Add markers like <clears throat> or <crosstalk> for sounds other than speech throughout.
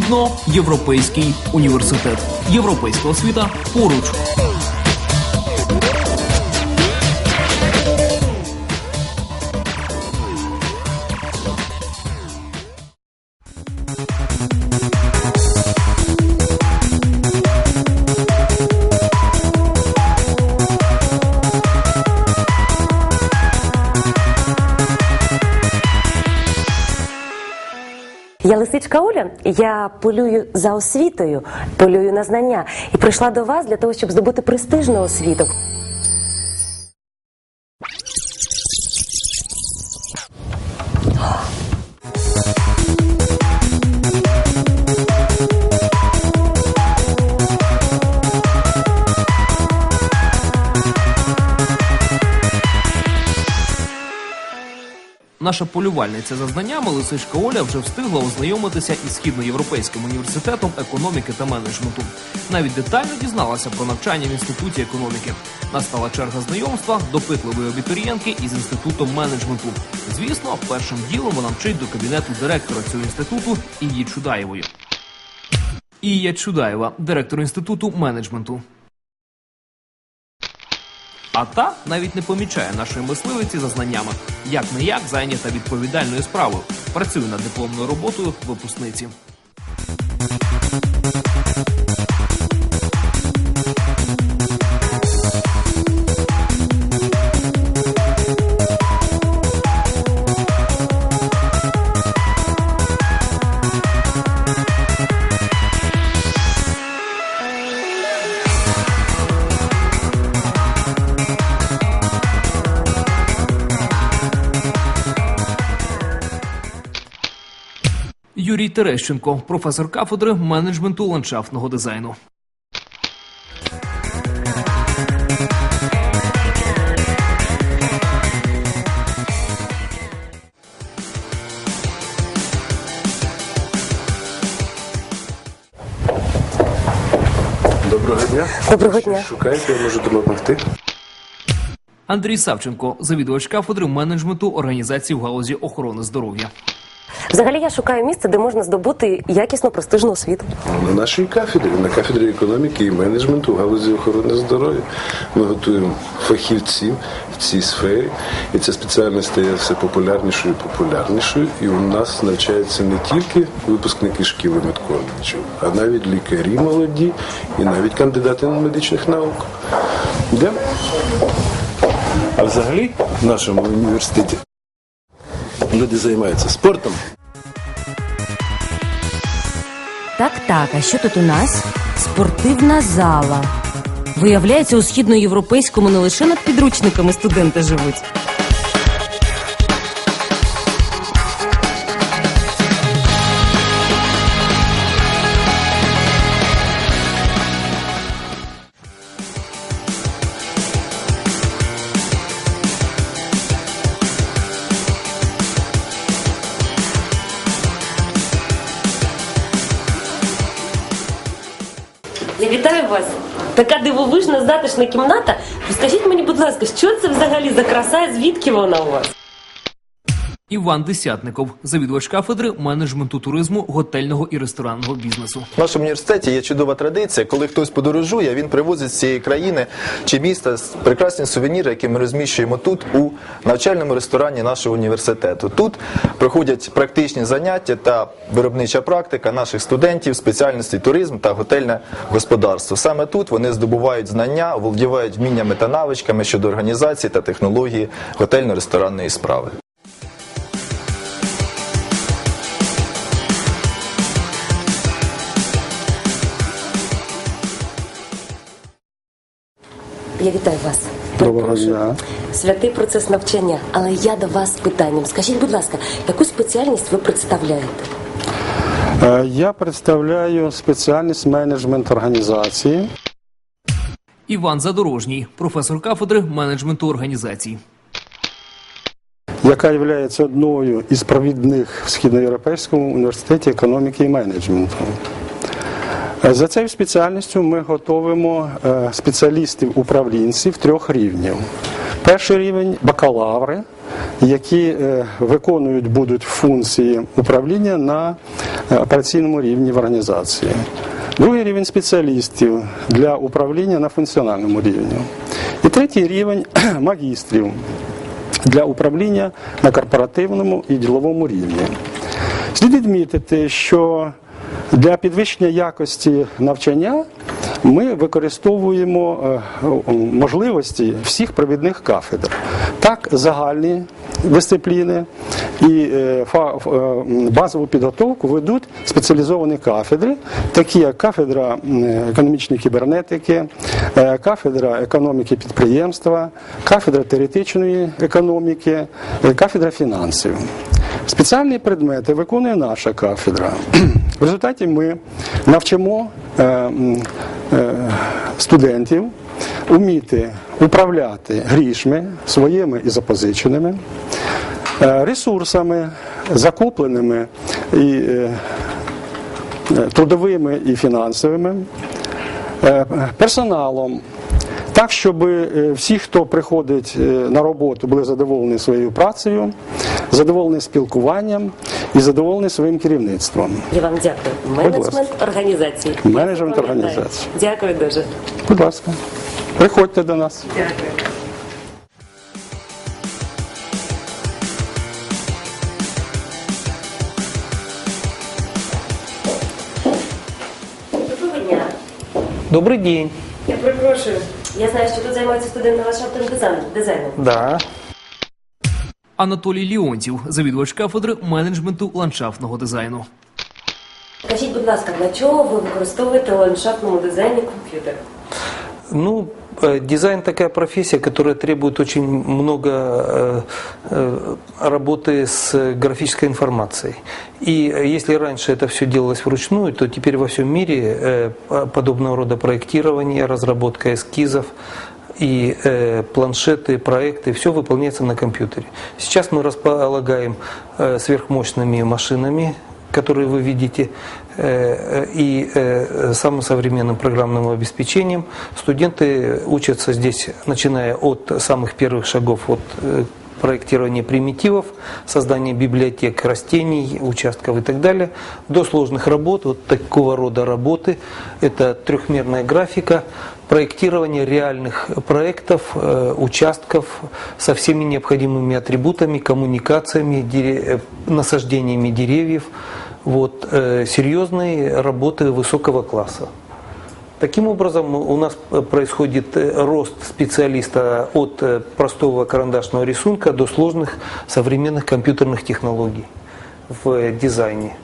Східноєвропейський університет. Європейська освіта поруч. Я лисичка Оля, я полюю за освітою, полюю на знання і прийшла до вас для того, щоб здобути престижну освіту. Наша полювальниця за знаннями Лисичка Оля вже встигла ознайомитися із східноєвропейським університетом економіки та менеджменту. Навіть детально дізналася про навчання в інституті економіки. Настала черга знайомства допитливої абітурієнтки із інститутом менеджменту. Звісно, першим ділом вона мчить до кабінету директора цього інституту Ії Чудаєвої. Ія Чудаєва, директор інституту менеджменту. А та навіть не помічає нашої мисливиці за знаннями. Як не як зайнята відповідальною справою. Працює над дипломною роботою випускниці. Юрій Терещенко, професор кафедри менеджменту ландшафтного дизайну. Доброго дня. Доброго дня. Шукаєте, я можу допомогти. Андрій Савченко, завідувач кафедри менеджменту організації в галузі охорони здоров'я. Взагалі я шукаю місце, де можна здобути якісну престижну освіту. На нашій кафедрі, на кафедрі економіки і менеджменту галузі охорони здоров'я. Ми готуємо фахівців в цій сфері, і ця спеціальність стає все популярнішою і популярнішою. І у нас навчаються не тільки випускники шкіли медколеджів, а навіть лікарі молоді і навіть кандидати на медичних наук. Йдемо. А взагалі в нашому університеті люди займаються спортом. Так, так, а що тут у нас? Спортивна зала. Виявляється, у східноєвропейському не лише над підручниками студенти живуть. Я вітаю вас. Така дивовижна затишна кімната. Розкажіть мені, будь ласка, що це взагалі за краса? і Звідки вона у вас? Іван Десятников, завідувач кафедри менеджменту туризму, готельного і ресторанного бізнесу. В нашому університеті є чудова традиція, коли хтось подорожує, він привозить з цієї країни чи міста прекрасні сувеніри, які ми розміщуємо тут у навчальному ресторані нашого університету. Тут проходять практичні заняття та виробнича практика наших студентів спеціальності туризм та готельне господарство. Саме тут вони здобувають знання, володівають вміннями та навичками щодо організації та технології готельно-ресторанної справи. Я вітаю вас. Доброго дня. Святий процес навчання. Але я до вас з питанням. Скажіть, будь ласка, яку спеціальність ви представляєте? Е, Я представляю спеціальність менеджмент організації. Іван Задорожній, професор кафедри менеджменту організацій. яка є одною із провідних в Східноєвропейському університеті економіки і менеджменту. За цією спеціальністю ми готуємо е, спеціалістів-управлінців трьох рівнів. Перший рівень бакалаври, які е, виконують будуть функції управління на е, операційному рівні в організації. Другий рівень спеціалістів для управління на функціональному рівні. І третій рівень <clears throat> магістрів для управління на корпоративному і діловому рівні. Слід відмітити, що для підвищення якості навчання ми використовуємо е, можливості всіх провідних кафедр. Так, загальні дисципліни і е, е, базову підготовку ведуть спеціалізовані кафедри, такі як кафедра економічної кібернетики, кафедра економіки підприємства, кафедра теоретичної економіки, кафедра фінансів. Спеціальні предмети виконує наша кафедра. В результаті ми навчимо е, е, студентів вміти управляти грішми своїми і запозиченими, е, ресурсами, закупленими і трудовими і фінансовими, персоналом. Так, щоб е, всі, хто приходить е, на роботу, були задоволені своєю працею, задоволені спілкуванням і задоволені своїм керівництвом. Я вам дякую. Менеджмент організації. Менеджмент організації. Дякую дуже. Будь ласка, приходьте до нас. Дякую. Доброго дня. Добрый день. Я перепрошую. Я знаю, що тут займаються студенти ландшафтним дизайном. дизайном. Да. Анатолій Ліонтів, завідувач кафедри менеджменту ландшафтного дизайну. Скажіть, будь ласка, для чого ви використовуєте в ландшафтному дизайні комп'ютер? Ну, дизайн такая профессия, которая требует очень много э, э, работы с графической информацией. И э, если раньше это все делалось вручную, то теперь во всем мире э, по- подобного рода проектирование, разработка эскизов и э, планшеты, проекты, все выполняется на компьютере. Сейчас мы располагаем э, сверхмощными машинами, которые вы видите, э, и э, самым современным программным обеспечением. Студенты учатся здесь, начиная от самых первых шагов, от э, проектирования примитивов, создания библиотек растений, участков и так далее, до сложных работ, вот такого рода работы. Это трехмерная графика, проектирование реальных проектов, участков со всеми необходимыми атрибутами, коммуникациями, насаждениями деревьев. Вот, э, серьезные работы высокого класса. Таким образом, у нас э, происходит э, рост специалиста от простого карандашного рисунка до сложных современных компьютерных технологий в дизайне.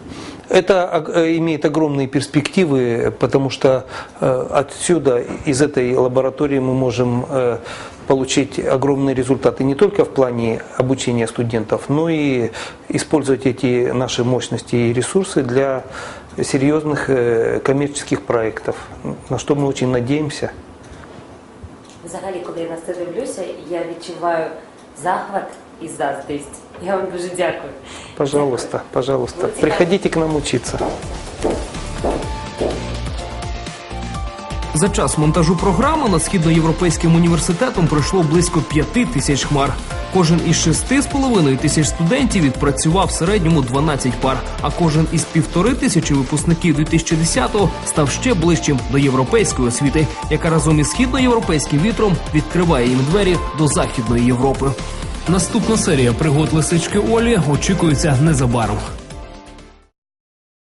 Это э, имеет огромные перспективы, потому что отсюда, из этой лаборатории мы можем получить огромные результаты не только в плане обучения студентов, но и использовать эти наши мощности и ресурсы для серьезных э, коммерческих проектов, на что мы очень надеемся. Взагалі, коли я на це дивлюся, я відчуваю захват і заздрість. Я вам дуже дякую. Пожалуйста, пожалуйста, приходите к нам учиться. За час монтажу програми над східноєвропейським університетом пройшло близько п'яти тисяч хмар. Кожен із шести з половиною тисяч студентів відпрацював в середньому 12 пар, а кожен із півтори тисячі випускників 2010-го став ще ближчим до європейської освіти, яка разом із східноєвропейським вітром відкриває їм двері до західної Європи. Наступна серія пригод лисички Олі очікується незабаром.